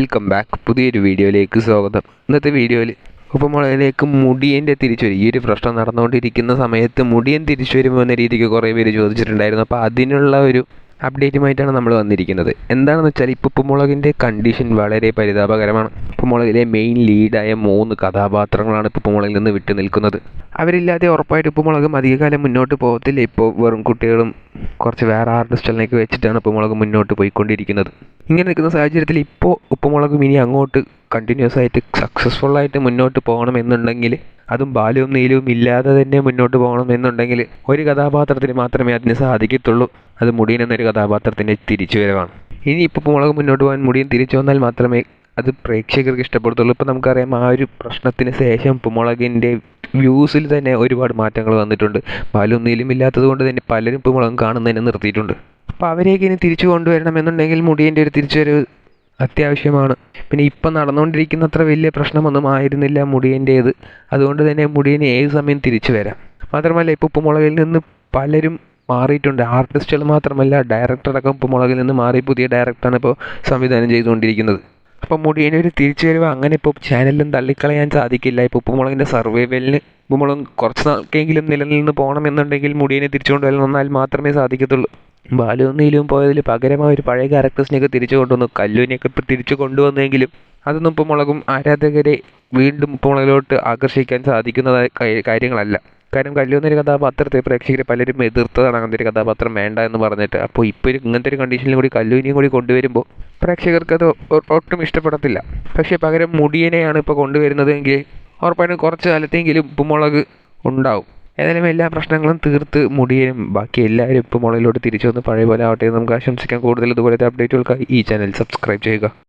Welcome back പുതിയൊരു വീഡിയോയിലേക്ക് സ്വാഗതം. ഇന്നത്തെ വീഡിയോയിൽ ഉപ്പുമുളകിലേക്ക് മുടിയന്റെ തിരിച്ചുവരും. ഈ ഒരു പ്രശ്നം നടന്നുകൊണ്ടിരിക്കുന്ന സമയത്ത് മുടിയൻ തിരിച്ചു വരുമോ എന്ന രീതിക്ക് കുറേ പേര് ചോദിച്ചിട്ടുണ്ടായിരുന്നു. അപ്പോൾ അതിനുള്ള ഒരു അപ്ഡേറ്റുമായിട്ടാണ് നമ്മൾ വന്നിരിക്കുന്നത്. എന്താണെന്ന് വെച്ചാൽ ഇപ്പോൾ ഉപ്പുമുളകിന്റെ കണ്ടീഷൻ വളരെ പരിതാപകരമാണ്. ഉപ്പുമുളകിലെ മെയിൻ ലീഡായ മൂന്ന് കഥാപാത്രങ്ങളാണ് ഇപ്പോൾ ഉപ്പുമുളകിൽ നിന്ന് വിട്ടു നിൽക്കുന്നത്. അവരില്ലാതെ ഉറപ്പായിട്ട് ഉപ്പുമുളകും അധികകാലം മുന്നോട്ട് പോകത്തില്ല. ഇപ്പോൾ വെറും കുട്ടികളും കുറച്ച് വേറെ ആർട്ടിസ്റ്റുകളിലേക്ക് വെച്ചിട്ടാണ് ഉപ്പുമുളക് മുന്നോട്ട് പോയിക്കൊണ്ടിരിക്കുന്നത്. ഇങ്ങനെ നിൽക്കുന്ന സാഹചര്യത്തിൽ ഇപ്പോൾ ഉപ്പുമുളകും ഇനി അങ്ങോട്ട് കണ്ടിന്യൂസ് ആയിട്ട് സക്സസ്ഫുള്ളായിട്ട് മുന്നോട്ട് പോകണമെന്നുണ്ടെങ്കിൽ അതും ബാല്യവും നീലവും ഇല്ലാതെ തന്നെ മുന്നോട്ട് പോകണം എന്നുണ്ടെങ്കിൽ ഒരു കഥാപാത്രത്തിന് മാത്രമേ അതിന് സാധിക്കത്തുള്ളൂ. അത് മുടിയൻ എന്നൊരു കഥാപാത്രത്തിന്റെ തിരിച്ചുവരവാണ്. ഇനി ഇപ്പോൾ മുളക് മുന്നോട്ട് പോകാൻ മുടിയൻ തിരിച്ചു വന്നാൽ മാത്രമേ അത് പ്രേക്ഷകർക്ക് ഇഷ്ടപ്പെടുത്തുള്ളൂ. ഇപ്പോൾ നമുക്കറിയാം ആ ഒരു പ്രശ്നത്തിന് ശേഷം പുമുളകിന്റെ വ്യൂസിൽ തന്നെ ഒരുപാട് മാറ്റങ്ങൾ വന്നിട്ടുണ്ട്. പാലും നീലും ഇല്ലാത്തത് കൊണ്ട് തന്നെ പലരും പുമുളകും കാണുന്നതിനെ നിർത്തിയിട്ടുണ്ട്. അപ്പോൾ അവരെയൊക്കെ ഇനി തിരിച്ചു കൊണ്ടുവരണമെന്നുണ്ടെങ്കിൽ മുടിയന്റെ ഒരു തിരിച്ചുവരവ് അത്യാവശ്യമാണ്. പിന്നെ ഇപ്പം നടന്നുകൊണ്ടിരിക്കുന്ന അത്ര വലിയ പ്രശ്നമൊന്നും ആയിരുന്നില്ല മുടിയന്റേത്. അതുകൊണ്ട് തന്നെ മുടിയന് ഏത് സമയം തിരിച്ചു വരാം. മാത്രമല്ല ഇപ്പോൾ ഉപ്പുമുളകിൽ നിന്ന് പലരും മാറിയിട്ടുണ്ട്. ആർട്ടിസ്റ്റുകൾ മാത്രമല്ല ഡയറക്ടറടക്കം ഉപ്പുമുളകിൽ നിന്ന് മാറി പുതിയ ഡയറക്ടറാണ് ഇപ്പോൾ സംവിധാനം ചെയ്തുകൊണ്ടിരിക്കുന്നത്. അപ്പോൾ മുടിയന് തിരിച്ചു വരവ് അങ്ങനെ ഇപ്പോൾ ചാനലിലും തള്ളിക്കളയാൻ സാധിക്കില്ല. ഇപ്പോൾ ഉപ്പുമുളകിന്റെ സർവൈവലിന് ഉപ്പുമുളക് കുറച്ച് നാൾക്കെങ്കിലും നിലനിന്ന് പോകണമെന്നുണ്ടെങ്കിൽ മുടിയനെ തിരിച്ചു വരാൻ വന്നാൽ മാത്രമേ സാധിക്കത്തുള്ളൂ. ബാലുവും നീലും പോയതിൽ പകരമായ ഒരു പഴയ ക്യാരക്ടേഴ്സിനെയൊക്കെ തിരിച്ചു കൊണ്ടുവന്നു. കല്ലുവിനെയൊക്കെ ഇപ്പം തിരിച്ചു കൊണ്ടുവന്നെങ്കിലും അതൊന്നും ഉപ്പുമുളകും ആരാധകരെ വീണ്ടും ഉപ്പുമുളകിലോട്ട് ആകർഷിക്കാൻ സാധിക്കുന്നതായ കാര്യങ്ങളല്ല. കാരണം കല്ലു എന്നൊരു കഥാപാത്രത്തെ പ്രേക്ഷകരെ പലരും എതിർത്തതാണ് അങ്ങനത്തെ ഒരു കഥാപാത്രം വേണ്ട എന്ന് പറഞ്ഞിട്ട്. അപ്പോൾ ഇപ്പോൾ ഒരു ഇങ്ങനത്തെ ഒരു കണ്ടീഷനിലും കൂടി കല്ലുവിനെയും കൂടി കൊണ്ടുവരുമ്പോൾ പ്രേക്ഷകർക്ക് അത് ഒട്ടും ഇഷ്ടപ്പെടത്തില്ല. പക്ഷേ പകരം മുടിയനെയാണ് ഇപ്പോൾ കൊണ്ടുവരുന്നതെങ്കിൽ ഉറപ്പായിട്ടും കുറച്ച് കാലത്തെങ്കിലും ഉപ്പുമുളക് ഉണ്ടാവും. ഏതായാലും എല്ലാ പ്രശ്നങ്ങളും തീർത്ത് മുടിയനും ബാക്കി എല്ലാവരും ഇപ്പോൾ മുളയിലോട്ട് തിരിച്ചു വന്ന് പഴയ പോലെ ആവട്ടെ നമുക്ക് ആശംസിക്കാം. കൂടുതൽ ഇതുപോലത്തെ അപ്ഡേറ്റുകൾക്കായി ഈ ചാനൽ സബ്സ്ക്രൈബ് ചെയ്യുക.